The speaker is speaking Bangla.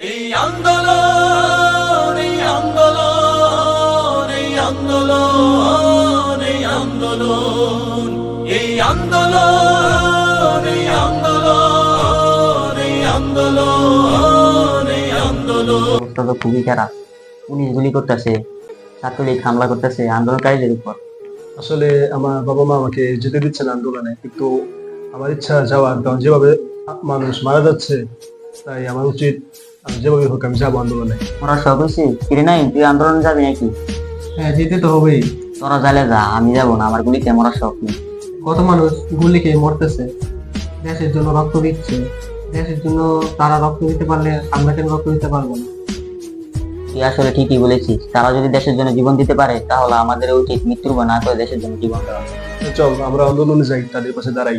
এই আন্দোলন এই আন্দোলন এই আন্দোলন এই আন্দোলন এই আন্দোলন এই আন্দোলন এই আন্দোলন এই আন্দোলন। তো খুবই খারাপ। পুলিশ গুলি করতেছে ছাত্রলীগ হামলা করতেছে আন্দোলনকারীদের উপর। আসলে আমার বাবা মা আমাকে যেতে দিচ্ছে না আন্দোলনে কিন্তু আমার ইচ্ছা যাওয়ার কারণ যেভাবে মানুষ মারা যাচ্ছে তাই আমার উচিত আমি যেভাবে হোক আমি যাব আন্দোলনে। ওরা সব হয়েছে? ফিরে নাই? তুই আন্দোলন যাবি নাকি? হ্যাঁ যেতে তো হবেই। তোরা জালে যা আমি যাব না আমার মরার শখ নেই। কত মানুষ গুলি খেয়ে মরতেছে? দেশের জন্য রক্ত দিচ্ছে। দেশের জন্য তারা রক্ত দিতে পারলে আমরা কেন রক্ত দিতে পারব না? তুই আসলে ঠিকই বলেছিস তারা যদি দেশের জন্য জীবন দিতে পারে তাহলে আমাদের উচিত মৃত্যুর না করে দেশের জন্য জীবন দেওয়া। চল আমরা আন্দোলনে যাই তাদের পাশে দাঁড়াই।